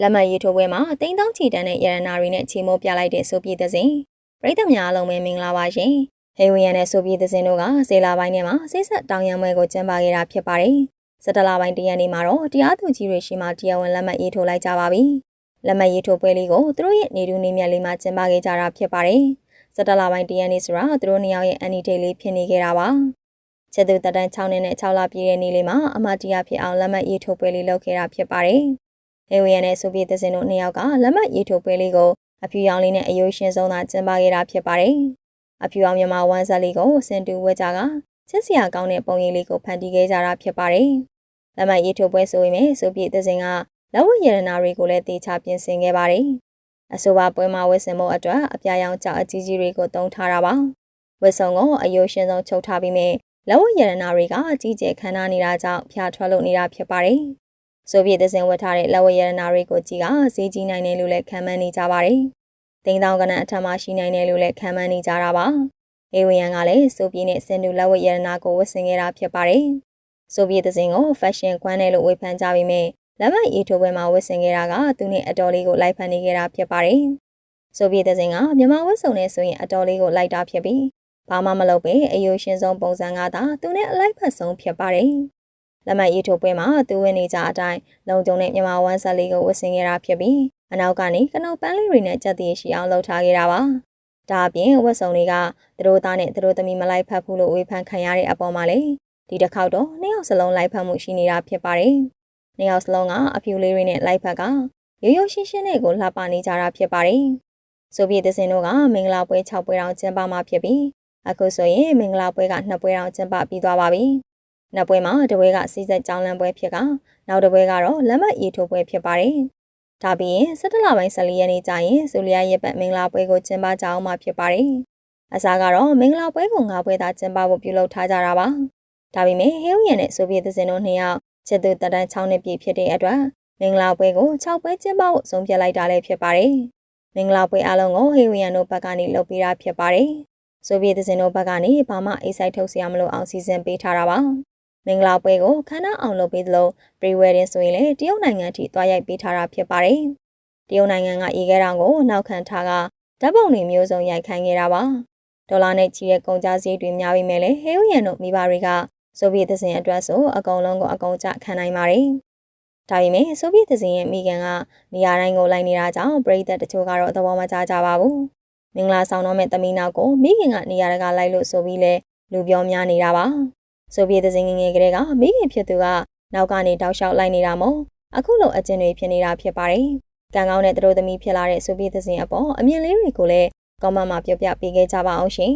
လက်မှတ်ရေးထိုးပွဲမှာတိန်းတောင်းချီတန်းတဲ့ရတနာတွေနဲ့ချီမိုးပြလိုက်တဲ့ဆိုပြည်သစဉ်ပရိသတ်များအားလုံးပဲမင်္ဂလာပါရှင်ဟေဝီယန်နဲ့ဆိုပြည်သစဉ်တို့ကစေလာပိုင်းထဲမှာစိတ်ဆက်တောင်းရမ်းပွဲကိုကျင်းပခဲ့တာဖြစ်ပါတယ်စက်တလာပိုင်းတရက်နေ့မှာတော့တရားသူကြီးတွေရှိမှတရားဝင်လက်မှတ်ရေးထိုးလိုက်ကြပါပြီလက်မှတ်ရေးထိုးပွဲလေးကိုသူတို့ရဲ့နေတူနေမြတ်လေးမှာကျင်းပခဲ့ကြတာဖြစ်ပါတယ်စက်တလာပိုင်းတရက်နေ့ဆိုတာသူတို့နှစ်ယောက်ရဲ့အန်နီဒေးလေးဖြစ်နေခဲ့တာပါချက်သူတက်တန်း6နှစ်နဲ့6လပြည့်တဲ့နေ့လေးမှာအမတရားဖြစ်အောင်လက်မှတ်ရေးထိုးပွဲလေးလုပ်ခဲ့တာဖြစ်ပါတယ်။ ဟေဝီယန်နဲ့ဆိုဗီယက်သင်းတို့နှစ်ယောက်ကလက်မှတ်ရေးထိုးပွဲလေးကိုအဖြူရောင်လေးနဲ့အယိုးရှင်ဆုံးသာကျင်းပခဲ့တာဖြစ်ပါတယ်။အဖြူရောင်မြန်မာဝမ်ဇက်လေးကိုစင်တူဝဲကြကချစ်စရာကောင်းတဲ့ပုံရိပ်လေးကိုဖန်တီးခဲ့ကြတာဖြစ်ပါတယ်။လက်မှတ်ရေးထိုးပွဲဆိုပေမဲ့ဆိုဗီယက်သင်းကလက်ဝတ်ရတနာတွေကိုလည်းတေချာပြင်ဆင်ခဲ့ပါတယ်။အဆိုပါပွဲမှာဝတ်ဆင်မှုအတွက်အပြာရောင်ကြောက်အကြီးကြီးတွေကိုတုံးထားတာပါ။ဝတ်စုံကိုအယိုးရှင်ဆုံးချုပ်ထားပြီးမြဲလက်ဝတ်ရတနာတွေကအကြီးကျယ်ခမ်းနားနေတာကြောင့်ဖျားထွက်လို့နေတာဖြစ်ပါတယ်။ ဆိုဗီယက်သင်းဝတ်ထားတဲ့လက်ဝတ်ရတနာတွေကိုကြည့်ကဈေးကြီးနိုင်တယ်လို့လည်းခံမှန်းနေကြပါတယ်။တိန်တောင်ကနအထက်မှာရှိနိုင်တယ်လို့လည်းခံမှန်းနေကြတာပါ။အေဝီယန်ကလည်းဆိုဗီယက်နဲ့စင်တူလက်ဝတ်ရတနာကိုဝတ်ဆင်ခဲ့တာဖြစ်ပါတယ်။ဆိုဗီယက်သင်းကိုဖက်ရှင်ကွမ်းတယ်လို့ဝေဖန်ကြပြီးမြဲလက်မအေးထိုးပွဲမှာဝတ်ဆင်ခဲ့တာကသူနဲ့အတော်လေးကိုလိုက်ဖန်နေခဲ့တာဖြစ်ပါတယ်။ဆိုဗီယက်သင်းကမြန်မာဝတ်စုံနဲ့ဆိုရင်အတော်လေးကိုလိုက်တာဖြစ်ပြီးဘာမှမလုပ်ပဲအယိုရှင်ဆုံးပုံစံကသာသူနဲ့အလိုက်ဖက်ဆုံးဖြစ်ပါတယ်။ လက်မှတ်ရေးထိုးပွဲမှာသူဝင်နေကြအတိုင်းလုံကျုံတဲ့မြန်မာဝမ်ဆက်လေးကိုဝတ်ဆင်ခဲ့တာဖြစ်ပြီးအနောက်ကနေကနောက်ပန်းလေးတွေနဲ့ကြက်တည်ရှိအောင်လှုပ်ထားခဲ့တာပါ။ဒါအပြင်ဝတ်စုံတွေကသူတို့သားနဲ့သူတို့သမီးမလိုက်ဖက်ဘူးလို့ဝေဖန်ခံရတဲ့အပေါ်မှာလေဒီတစ်ခေါက်တော့နှစ်ယောက်စလုံးလိုက်ဖက်မှုရှိနေတာဖြစ်ပါတယ်။နှစ်ယောက်စလုံးကအဖြူလေးတွေနဲ့လိုက်ဖက်ကရိုးရိုးရှင်းရှင်းနဲ့ကိုလှပနေကြတာဖြစ်ပါတယ်။ဆိုဗီယက်သင်းတို့ကမင်္ဂလာပွဲ6ပွဲတောင်ကျင်းပမှာဖြစ်ပြီးအခုဆိုရင်မင်္ဂလာပွဲကနှစ်ပွဲတောင်ကျင်းပပြီးသွားပါပြီ။ နှစ်ပွဲမှာတစ်ပွဲကစီးစက်ကြောင်းလမ်းပွဲဖြစ်ကနောက်တစ်ပွဲကတော့လက်မှတ်ရေးထိုးပွဲဖြစ်ပါတယ်။ဒါပြီးရင်17လပိုင်း14ရက်နေ့ကျရင်ဆိုလီယာရဲ့ပတ်မင်္ဂလာပွဲကိုကျင်းပကြအောင်မှာဖြစ်ပါတယ်။အစားကတော့မင်္ဂလာပွဲကို၅ပွဲသာကျင်းပဖို့ပြုလုပ်ထားကြတာပါ။ဒါပေမဲ့ဟေးဝီယန်နဲ့ဆိုဗီယက်သင်းတို့နှစ်ယောက်ချစ်သူတတန်း6နှစ်ပြည့်ဖြစ်တဲ့အတွက်မင်္ဂလာပွဲကို6ပွဲကျင်းပဖို့ဆုံးဖြတ်လိုက်တာလည်းဖြစ်ပါတယ်။မင်္ဂလာပွဲအလုံးကိုဟေးဝီယန်တို့ဘက်ကနေလုပ်ပေးတာဖြစ်ပါတယ်။ဆိုဗီယက်သင်းတို့ဘက်ကနေဘာမှအိတ်ဆိုင်ထုတ်စရာမလိုအောင်စီစဉ်ပေးထားတာပါ။ မင်္ဂလာပွဲကိုခမ်းနားအောင်လုပ်ပေးသလို pre-wedding ဆိုရင်လည်းတရုတ်နိုင်ငံထိသွားရိုက်ပေးထားတာဖြစ်ပါတယ်။တရုတ်နိုင်ငံကအေးခဲတောင်ကိုနောက်ခံထားကဓာတ်ပုံတွေမျိုးစုံရိုက်ခိုင်းခဲ့တာပါ။ဒေါ်လာနဲ့ချီတဲ့ကုန်ကျစရိတ်တွေများပြီးမဲ့လည်းဟေးဝီယန်တို့မိဘတွေကဆိုဗီယက်သင်းအတွက်ဆိုအကုန်လုံးကိုအကုန်ကျခံနိုင်ပါတယ်။ဒါပေမဲ့ဆိုဗီယက်သင်းရဲ့မိခင်ကနေရာတိုင်းကိုလိုက်နေတာကြောင့်ပြည်သက်တချို့ကတော့သဘောမကျကြပါဘူး။မင်္ဂလာဆောင်တော့မဲ့သမီးနောက်ကိုမိခင်ကနေရာတကာလိုက်လို့ဆိုပြီးလဲလူပြောများနေတာပါ။ ဆိုဗီယက်သင်းငငယ်ကလေးကမိခင်ဖြစ်သူကနောက်ကနေတောက်လျှောက်လိုက်နေတာမို့အခုလိုအကျဉ်းတွေဖြစ်နေတာဖြစ်ပါတယ်။ကံကောင်းတဲ့သူတို့သမီးဖြစ်လာတဲ့ဆိုဗီယက်သင်းအပေါ်အမြင်လေးတွေကိုလည်းကောမန့်မှာပြောပြပေးခဲ့ကြပါအောင်ရှင်